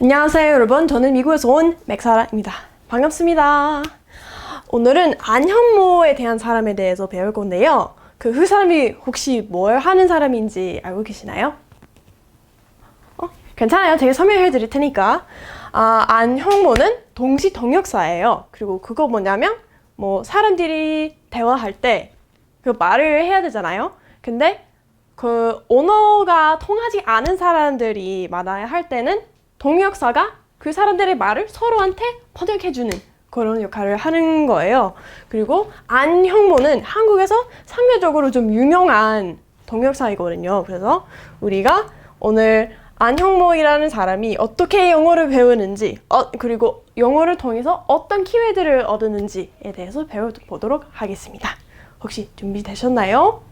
안녕하세요 여러분. 저는 미국에서 온 맥사라입니다. 반갑습니다. 오늘은 안현모에 대한 사람에 대해서 배울 건데요. 그 그 사람이 혹시 뭘 하는 사람인지 알고 계시나요? 어? 괜찮아요. 제가 설명해 드릴 테니까. 아, 안현모는 동시 통역사예요. 그리고 그거 뭐냐면 뭐 사람들이 대화할 때 그 말을 해야 되잖아요. 근데 그 언어가 통하지 않은 사람들이 말해야 할 때는 동역사가 그 사람들의 말을 서로한테 번역해주는 그런 역할을 하는 거예요. 그리고 안 형모는 한국에서 상대적으로 좀 유명한 동역사이거든요. 그래서 우리가 오늘 안형모이라는 사람이 어떻게 영어를 배우는지, 어, 그리고 영어를 통해서 어떤 키워드를 얻었는지에 대해서 배워보도록 하겠습니다. 혹시 준비되셨나요?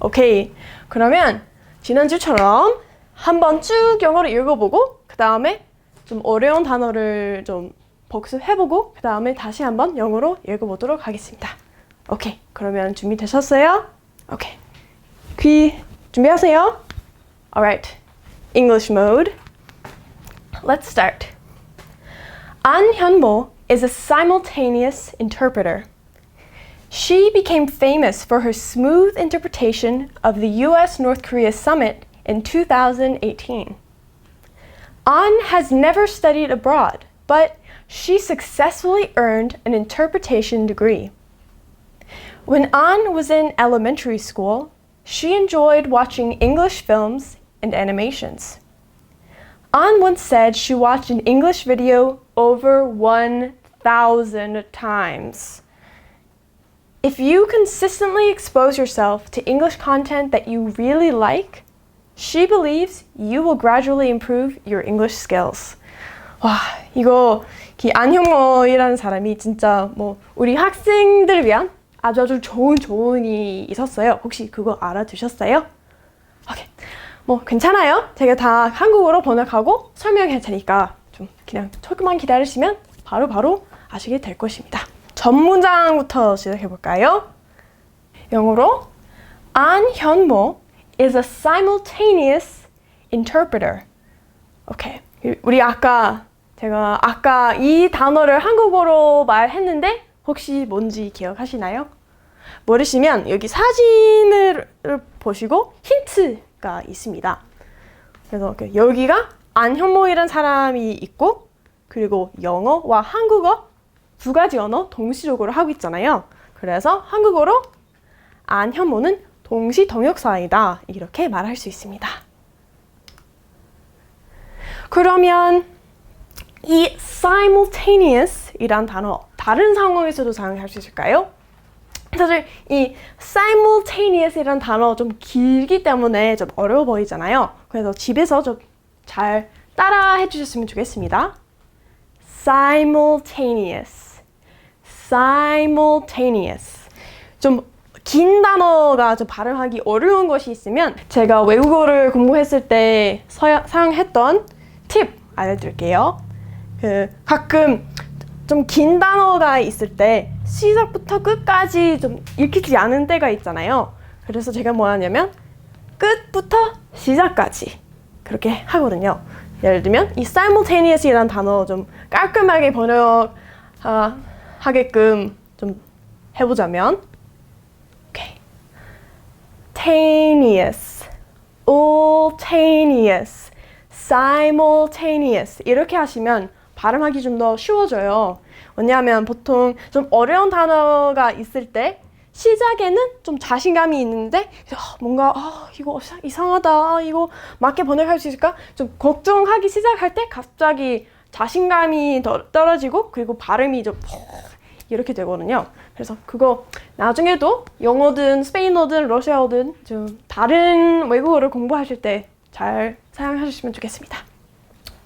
오케이. 그러면 지난주처럼 한번 쭉 영어를 읽어보고 그 다음에 좀 어려운 단어를 좀 복습해보고 그 다음에 다시 한번 영어로 읽어보도록 하겠습니다. 오케이. 그러면 준비되셨어요? 오케이. 귀 준비하세요. Alright. English mode. Let's start. An Hyunmo is a simultaneous interpreter. She became famous for her smooth interpretation of the US North Korea summit in 2018. An has never studied abroad, but she successfully earned an interpretation degree. When An was in elementary school, she enjoyed watching English films and animations. An once said she watched an English video over 1,000 times. If you consistently expose yourself to English content that you really like, she believes you will gradually improve your English skills. 와, 이거 이 안형모이라는 사람이 진짜 뭐 우리 학생들을 위한 아주 아주 좋은 조언이 있었어요. 혹시 그거 알아두셨어요? 오케이. 뭐 괜찮아요. 제가 다 한국어로 번역하고 설명할 테니까 좀 그냥 조금만 기다리시면 바로 바로 아시게 될 것입니다. 전 문장부터 시작해 볼까요? 영어로 안현모 is a simultaneous interpreter. 오케이. 우리 아까 제가 아까 이 단어를 한국어로 말했는데 혹시 뭔지 기억하시나요? 모르시면 여기 사진을 보시고 힌트가 있습니다. 그래서 그 여기가 안현모이란 사람이 있고 그리고 영어와 한국어 두 가지 언어 동시적으로 하고 있잖아요. 그래서 한국어로 안현모는 동시 동역사이다 이렇게 말할 수 있습니다. 그러면 이 simultaneous 이란 단어 다른 상황에서도 사용할 수 있을까요? 사실 이 simultaneous 이란 단어 좀 길기 때문에 좀 어려워 보이잖아요. 그래서 집에서 좀 잘 따라 해주셨으면 좋겠습니다. simultaneous, simultaneous. 좀 긴 단어가 좀 발음하기 어려운 것이 있으면 제가 외국어를 공부했을 때 사용했던 팁 알려드릴게요. 그 가끔 좀 긴 단어가 있을 때 시작부터 끝까지 좀 읽히지 않은 때가 있잖아요. 그래서 제가 뭐 하냐면 끝부터 시작까지 그렇게 하거든요. 예를 들면 이 simultaneous이라는 단어 좀 깔끔하게 번역 아, 하게끔 좀 해보자면. Taneous, ultaneous, simultaneous. 이렇게 하시면 발음하기 좀 더 쉬워져요. 왜냐하면 보통 좀 어려운 단어가 있을 때 시작에는 좀 자신감이 있는데 뭔가 아, 이거 이상하다. 아, 이거 맞게 번역할 수 있을까? 좀 걱정하기 시작할 때 갑자기 자신감이 더 떨어지고 그리고 발음이 좀 이렇게 되거든요. 그래서 그거 나중에도 영어든 스페인어든 러시아어든 좀 다른 외국어를 공부하실 때 잘 사용하셨으면 좋겠습니다.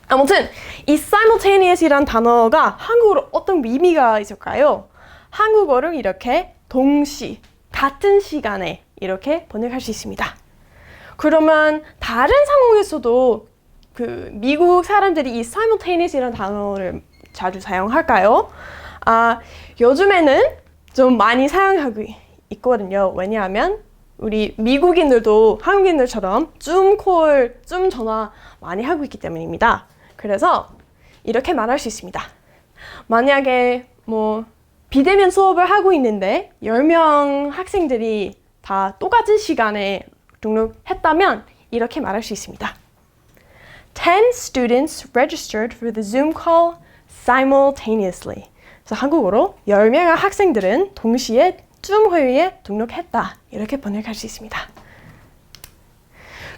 아무튼 이 simultaneous이란 단어가 한국어로 어떤 의미가 있을까요? 한국어를 이렇게 동시, 같은 시간에 이렇게 번역할 수 있습니다. 그러면 다른 상황에서도 그 미국 사람들이 이 simultaneous이라는 단어를 자주 사용할까요? 아, 요즘에는 좀 많이 사용하고 있거든요. 왜냐하면 우리 미국인들도 한국인들처럼 줌 콜, 줌 전화 많이 하고 있기 때문입니다. 그래서 이렇게 말할 수 있습니다. 만약에 뭐 비대면 수업을 하고 있는데 10명 학생들이 다 똑같은 시간에 등록했다면 이렇게 말할 수 있습니다. 10 students registered for the Zoom call simultaneously. 그래서 한국어로 10명의 학생들은 동시에 줌 회의에 등록했다. 이렇게 번역할 수 있습니다.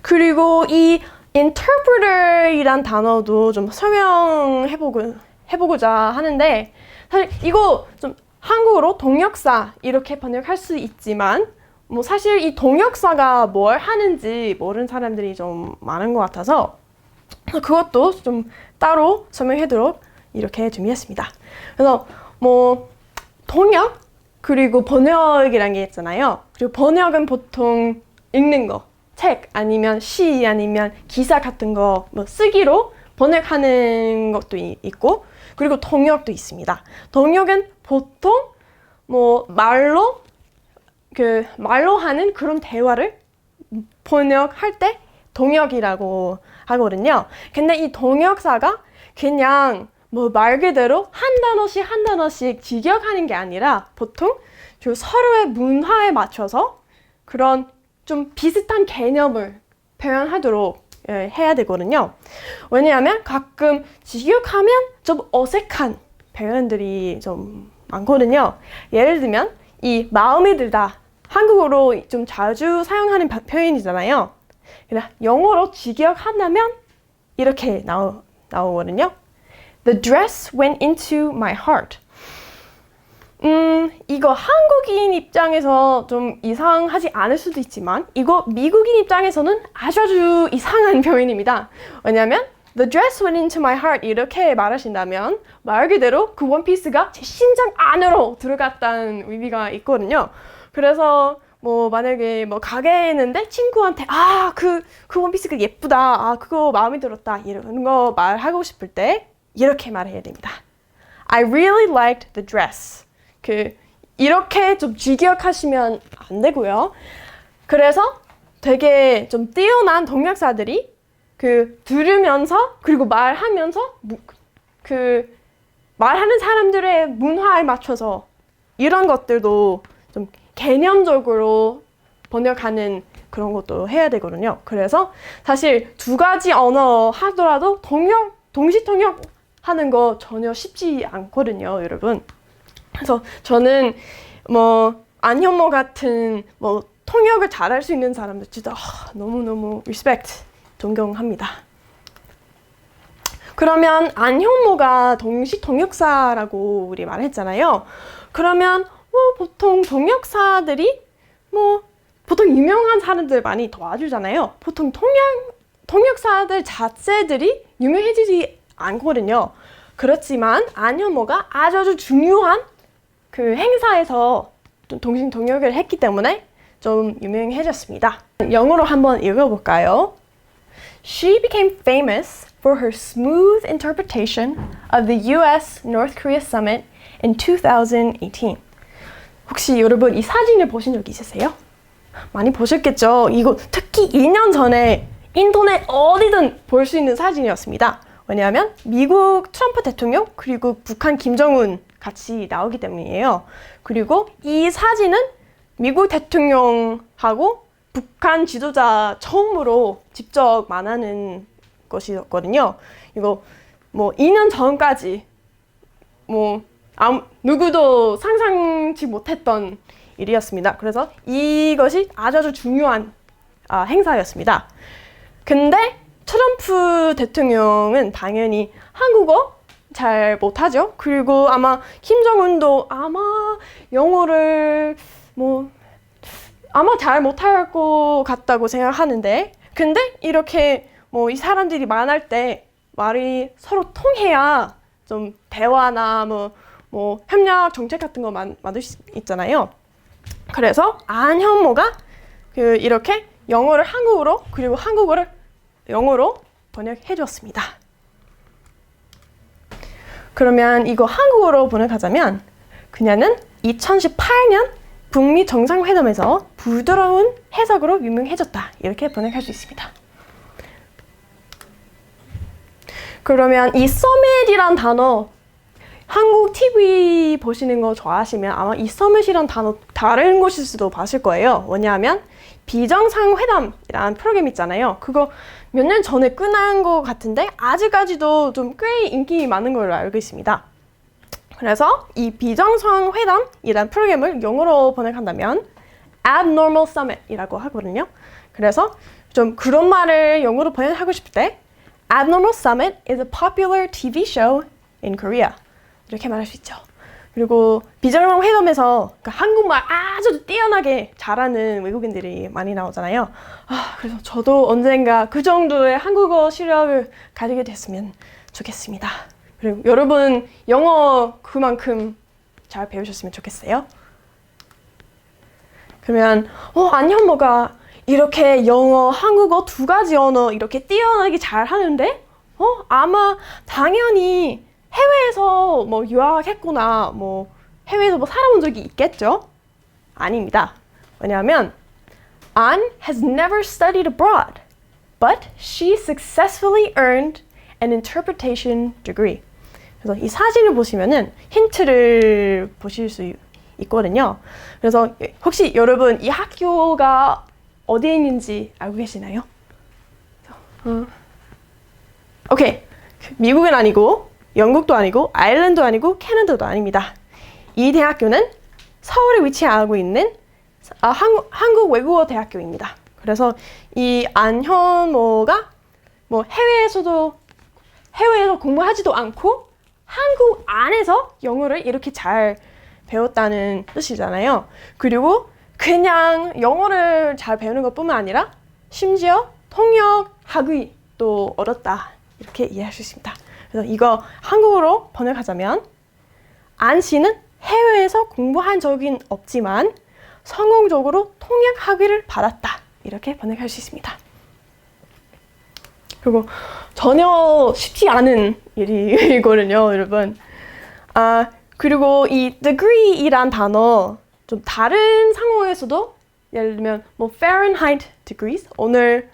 그리고 이 interpreter이란 단어도 좀 설명해보고 해보고자 하는데 사실 이거 좀 한국어로 동역사 이렇게 번역할 수 있지만 뭐 사실 이 동역사가 뭘 하는지 모르는 사람들이 좀 많은 것 같아서 그것도 좀 따로 설명하도록 이렇게 준비했습니다. 그래서 뭐 통역 그리고 번역이란 게 있잖아요. 그리고 번역은 보통 읽는 거, 책 아니면 시 아니면 기사 같은 거 뭐 쓰기로 번역하는 것도 이- 있고 그리고 통역도 있습니다. 통역은 보통 뭐 말로 그 말로 하는 그런 대화를 번역할 때 동역이라고 하거든요. 근데 이 동역사가 그냥 뭐 말 그대로 한 단어씩 한 단어씩 직역하는 게 아니라 보통 그 서로의 문화에 맞춰서 그런 좀 비슷한 개념을 표현하도록 예, 해야 되거든요. 왜냐하면 가끔 직역하면 좀 어색한 표현들이 좀 많거든요. 예를 들면 이 마음에 들다 한국어로 좀 자주 사용하는 바- 표현이잖아요. 그냥 영어로 직역한다면 이렇게 나오, 나오거든요. The dress went into my heart. 음, 이거 한국인 입장에서 좀 이상하지 않을 수도 있지만 이거 미국인 입장에서는 아주 아주 이상한 표현입니다. 왜냐하면 The dress went into my heart 이렇게 말하신다면 말 그대로 그 원피스가 제 심장 안으로 들어갔다는 의미가 있거든요. 그래서 뭐 만약에 뭐 가게에 있는데 친구한테 아그그 원피스가 예쁘다 아 그거 마음에 들었다 이런 거 말하고 싶을 때 이렇게 말해야 됩니다. I really liked the dress. 그 이렇게 좀 직역하시면 안 되고요. 그래서 되게 좀 뛰어난 동역사들이 그 들으면서 그리고 말하면서 무- 그 말하는 사람들의 문화에 맞춰서 이런 것들도 좀 개념적으로 번역하는 그런 것도 해야 되거든요. 그래서 사실 두 가지 언어 하더라도 동역 동시 통역 하는 거 전혀 쉽지 않거든요, 여러분. 그래서 저는 뭐 안현모 같은 뭐 통역을 잘할 수 있는 사람들 진짜 아, 너무너무 리스펙트 존경합니다. 그러면 안현모가 동시 통역사라고 우리 말했잖아요. 그러면 뭐 보통 통역사들이 뭐 보통 유명한 사람들 많이 도와주잖아요. 보통 통역 통역사들 자체들이 유명해지지 않거든요. 그렇지만 안현모가 아주 아주 중요한 그 행사에서 좀 동시 통역을 했기 때문에 좀 유명해졌습니다. 영어로 한번 읽어볼까요? She became famous for her smooth interpretation of the US North Korea summit in 2018. 혹시 여러분 이 사진을 보신 적 있으세요? 많이 보셨겠죠? 이거 특히 1년 전에 인터넷 어디든 볼 수 있는 사진이었습니다. 왜냐하면 미국 트럼프 대통령 그리고 북한 김정은 같이 나오기 때문이에요. 그리고 이 사진은 미국 대통령하고 북한 지도자 처음으로 직접 만나는 것이었거든요. 이거 뭐 2년 전까지 뭐 아무, 누구도 상상치 못했던 일이었습니다. 그래서 이것이 아주 아주 중요한 아, 행사였습니다. 근데 트럼프 대통령은 당연히 한국어 잘 못하죠. 그리고 아마 김정은도 아마 영어를 뭐 아마 잘 못할 것 같다고 생각하는데 근데 이렇게 뭐 이 사람들이 만날 때 말이 서로 통해야 좀 대화나 뭐, 뭐 협력 정책 같은 거 만, 만들 수 있잖아요. 그래서 안현모가 그 이렇게 영어를 한국어로 그리고 한국어를 영어로 번역해 줬습니다. 그러면 이거 한국어로 번역하자면 그녀는 2018년 북미 정상회담에서 부드러운 해석으로 유명해졌다. 이렇게 번역할 수 있습니다. 그러면 이 summit이란 단어 한국 TV 보시는 거 좋아하시면 아마 이 summit이란 단어 다른 곳에서도 봤을 거예요. 왜냐하면 비정상회담이라는 프로그램 있잖아요. 그거 몇 년 전에 끝난 것 같은데 아직까지도 좀 꽤 인기 많은 걸로 알고 있습니다. 그래서 이 비정상회담이라는 프로그램을 영어로 번역한다면 abnormal summit이라고 하거든요. 그래서 좀 그런 말을 영어로 번역하고 싶을 때 abnormal summit is a popular TV show in Korea. 이렇게 말할 수 있죠. 그리고 비정상 회담에서 그러니까 한국말 아주 뛰어나게 잘하는 외국인들이 많이 나오잖아요. 아, 그래서 저도 언젠가 그 정도의 한국어 실력을 가지게 됐으면 좋겠습니다. 그리고 여러분 영어 그만큼 잘 배우셨으면 좋겠어요. 그러면 어 안현모가 이렇게 영어, 한국어 두 가지 언어 이렇게 뛰어나게 잘 하는데 어 아마 당연히 해외에서 뭐 유학했거나 뭐 해외에서 뭐 살아본 적이 있겠죠? 아닙니다. 왜냐하면 An has never studied abroad, but she successfully earned an interpretation degree. 그래서 이 사진을 보시면은 힌트를 보실 수 있거든요. 그래서 혹시 여러분 이 학교가 어디에 있는지 알고 계시나요? 어. 오케이. 미국은 아니고 영국도 아니고 아일랜드도 아니고 캐나다도 아닙니다. 이 대학교는 서울에 위치하고 있는 아, 한국, 한국 외국어 대학교입니다. 그래서 이 안현모가 뭐 해외에서도 해외에서 공부하지도 않고 한국 안에서 영어를 이렇게 잘 배웠다는 뜻이잖아요. 그리고 그냥 영어를 잘 배우는 것뿐만 아니라 심지어 통역 학위도 얻었다 이렇게 이해할 수 있습니다. 그래서 이거 한국어로 번역하자면 안 씨는 해외에서 공부한 적은 없지만 성공적으로 통역 학위를 받았다 이렇게 번역할 수 있습니다. 그리고 전혀 쉽지 않은 일이거든요, 여러분. 아 그리고 이 degree이란 단어 좀 다른 상황에서도 예를 들면 뭐 Fahrenheit degrees 오늘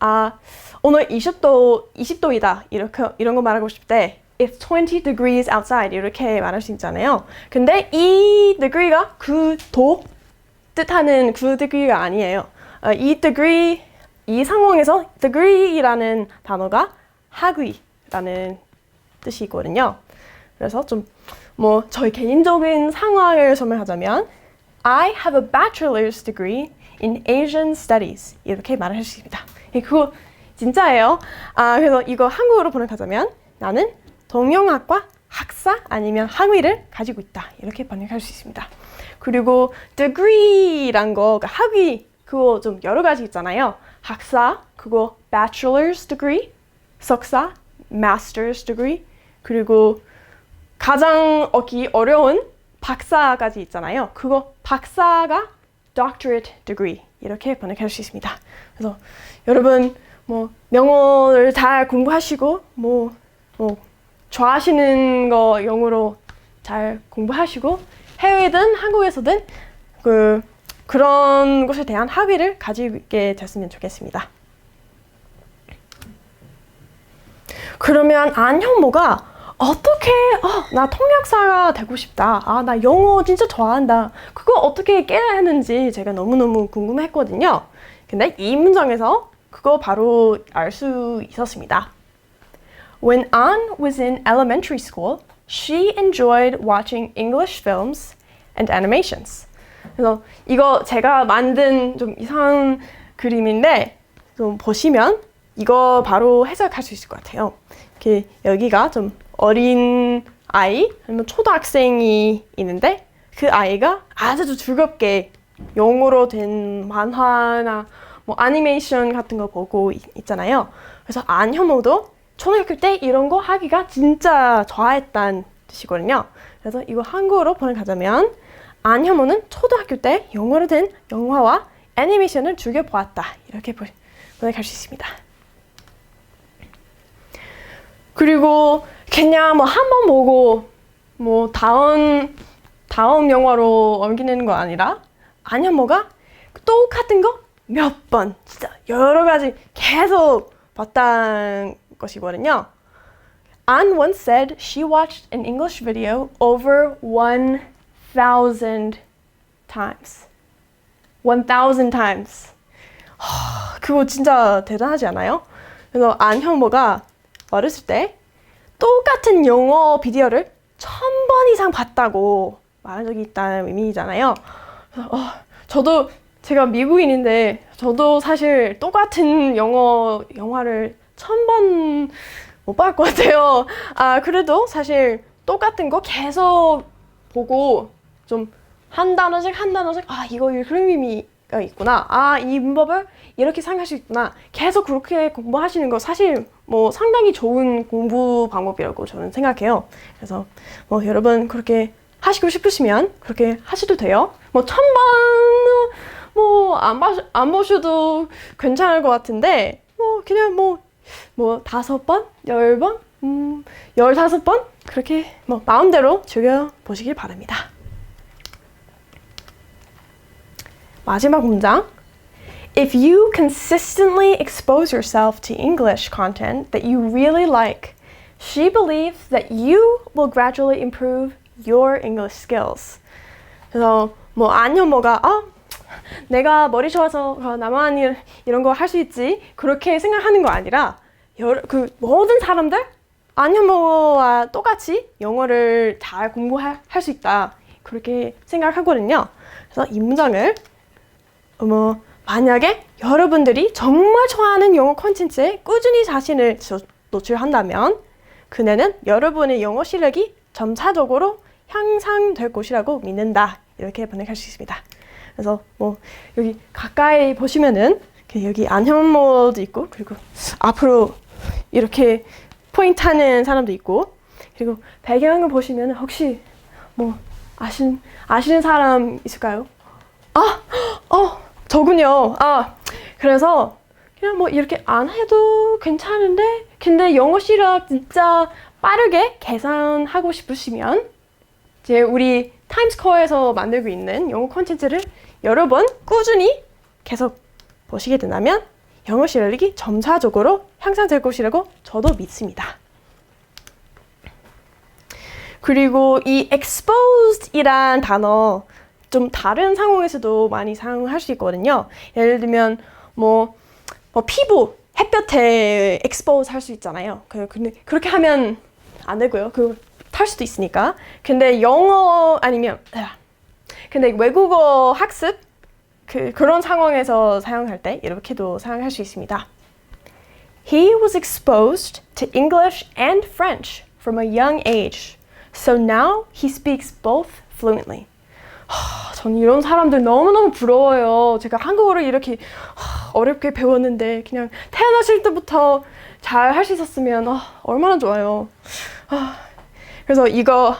아 오늘 20도 20도이다 이렇게 이런 거 말하고 싶을 때 It's 20 degrees outside 이렇게 말할 수 있잖아요. 근데 이 degree가 그 도 뜻하는 그 degree가 아니에요. 어, 이 degree 이 상황에서 degree라는 단어가 학위라는 뜻이거든요. 그래서 좀 뭐 저희 개인적인 상황을 설명하자면 I have a bachelor's degree in Asian Studies 이렇게 말할 수 있습니다. 예, 그거 진짜예요. 아 그래서 이거 한국어로 번역하자면 나는 동영학과 학사 아니면 학위를 가지고 있다 이렇게 번역할 수 있습니다. 그리고 degree란 거 그러니까 학위 그거 좀 여러 가지 있잖아요. 학사 그거 bachelor's degree, 석사 master's degree 그리고 가장 얻기 어려운 박사까지 있잖아요. 그거 박사가 doctorate degree 이렇게 번역할 수 있습니다. 그래서 여러분 뭐 영어를 잘 공부하시고 뭐, 뭐 좋아하시는 거 영어로 잘 공부하시고 해외든 한국에서든 그 그런 것에 대한 학위를 가지게 됐으면 좋겠습니다. 그러면 안현모가 어떻게 어, 나 통역사가 되고 싶다. 아, 나 영어 진짜 좋아한다. 그거 어떻게 깨야 하는지 제가 너무너무 궁금했거든요. 근데 이 문장에서 그거 바로 알 수 있었습니다. When Anne was in elementary school, she enjoyed watching English films and animations. 그래서 이거 제가 만든 좀 이상한 그림인데 좀 보시면 이거 바로 해석할 수 있을 것 같아요. 이렇게 여기가 좀 어린 아이 아니면 초등학생이 있는데 그 아이가 아주 즐겁게 영어로 된 만화나 뭐 애니메이션 같은 거 보고 있, 있잖아요. 그래서 안현모도 초등학교 때 이런 거 하기가 진짜 좋아했다는 뜻이거든요. 그래서 이거 한국어로 번역하자면 안현모는 초등학교 때 영어로 된 영화와 애니메이션을 즐겨 보았다. 이렇게 번역할 수 있습니다. 그리고 그냥 뭐 한 번 보고 뭐 다음 다음 영화로 옮기는 거 아니라 안현모가 똑같은 거 몇 번 진짜 여러 가지 계속 봤다는 것이거든요. Anne once said she watched an English video over 1,000 times. 1,000 times. 하, 그거 진짜 대단하지 않아요? 그래서 안 현모가 어렸을 때 똑같은 영어 비디오를 천 번 이상 봤다고 말한 적이 있다는 의미잖아요. 그래서, 어, 저도 제가 미국인인데 저도 사실 똑같은 영어 영화를 천 번못 봤을 것 같아요. 아 그래도 사실 똑같은 거 계속 보고 좀 한 단어씩 한 단어씩 아 이거 그런 의미가 있구나. 아 이 문법을 이렇게 생각할 수 있구나. 계속 그렇게 공부하시는 거 사실 뭐 상당히 좋은 공부 방법이라고 저는 생각해요. 그래서 뭐 여러분 그렇게 하시고 싶으시면 그렇게 하셔도 돼요. 뭐 천번 뭐안 안 보셔도 괜찮을 것 같은데 뭐 그냥 뭐 뭐 다섯 번, 열 번, 음, 열다섯 번 그렇게 뭐 마음대로 즐겨 보시길 바랍니다. 마지막 문장. If you consistently expose yourself to English content that you really like, she believes that you will gradually improve your English skills. 그래서 뭐 안현모가 아 내가 머리 좋아서 어, 나만 이- 이런 거 할 수 있지 그렇게 생각하는 거 아니라 여러, 그 모든 사람들 안현모와 똑같이 영어를 잘 공부할 수 있다 그렇게 생각하거든요. 그래서 이 문장을 뭐 만약에 여러분들이 정말 좋아하는 영어 콘텐츠에 꾸준히 자신을 저- 노출한다면 그녀는 여러분의 영어 실력이 점차적으로 향상될 것이라고 믿는다 이렇게 번역할 수 있습니다. 그래서 뭐 여기 가까이 보시면은 그 여기 안현모도 있고 그리고 앞으로 이렇게 포인트하는 사람도 있고 그리고 배경을 보시면 혹시 뭐 아신 아시는 사람 있을까요? 아, 어, 저군요. 아, 그래서 그냥 뭐 이렇게 안 해도 괜찮은데, 근데 영어 실력 진짜 빠르게 계산하고 싶으시면 이제 우리 타임스코어에서 만들고 있는 영어 콘텐츠를 여러 번 꾸준히 계속 보시게 된다면 영어 실력이 점차적으로 향상될 것이라고 저도 믿습니다. 그리고 이 exposed이란 단어 좀 다른 상황에서도 많이 사용할 수 있거든요. 예를 들면 뭐, 뭐 피부 햇볕에 expose 할 수 있잖아요. 그 근데 그렇게 하면 안 되고요. 그 탈 수도 있으니까. 근데 영어 아니면 아, 근데 외국어 학습 그 그런 상황에서 사용할 때 이렇게도 사용할 수 있습니다. He was exposed to English and French from a young age, so now he speaks both fluently. 하, 전 이런 사람들 너무너무 부러워요. 제가 한국어를 이렇게 하, 어렵게 배웠는데 그냥 태어나실 때부터 잘 할 수 있었으면 아, 얼마나 좋아요. 아, 그래서 이거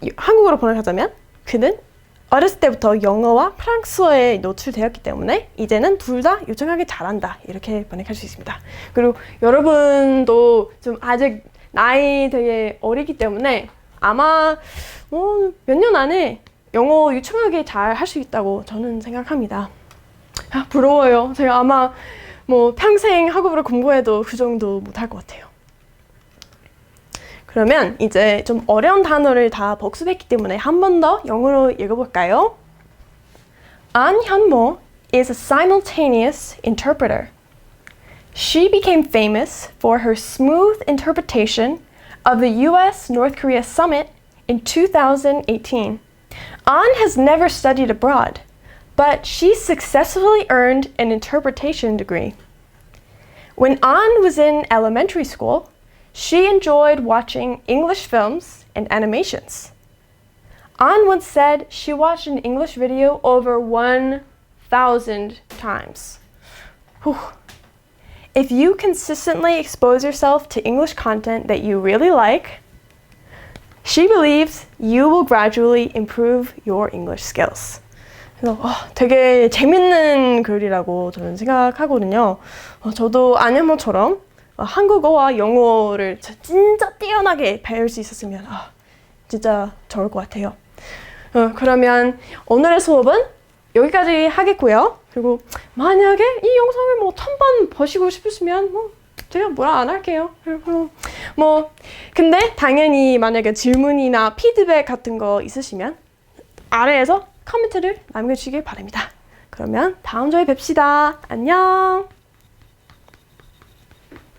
이- 한국어로 번역하자면 그는 어렸을 때부터 영어와 프랑스어에 노출되었기 때문에 이제는 둘다 유창하게 잘한다 이렇게 번역할 수 있습니다. 그리고 여러분도 좀 아직 나이 되게 어리기 때문에 아마 뭐 몇 년 안에 영어 유창하게 잘 할 수 있다고 저는 생각합니다. 아, 부러워요. 제가 아마 뭐 평생 학업으로 공부해도 그 정도 못할 것 같아요. 그러면 이제 좀 어려운 단어를 다 복습했기 때문에 한 번 더 영어로 읽어볼까요? 안현모 is a simultaneous interpreter. She became famous for her smooth interpretation of the US North Korea summit in 2018. An has never studied abroad, but she successfully earned an interpretation degree. When An was in elementary school, she enjoyed watching English films and animations. An once said she watched an English video over 1,000 times. Whew. If you consistently expose yourself to English content that you really like, she believes you will gradually improve your English skills. 그래서 어, 되게 재밌는 글이라고 저는 생각하거든요. 어, 저도 안현모처럼 어, 한국어와 영어를 저- 진짜 뛰어나게 배울 수 있었으면 아, 진짜 좋을 것 같아요. 어, 그러면 오늘의 수업은 여기까지 하겠고요. 그리고 만약에 이 영상을 뭐 천번 보시고 싶으시면 뭐 제가 뭐라 안 할게요. 그리고 뭐 근데 당연히 만약에 질문이나 피드백 같은 거 있으시면 아래에서 코멘트를 남겨주시길 바랍니다. 그러면 다음 주에 뵙시다. 안녕.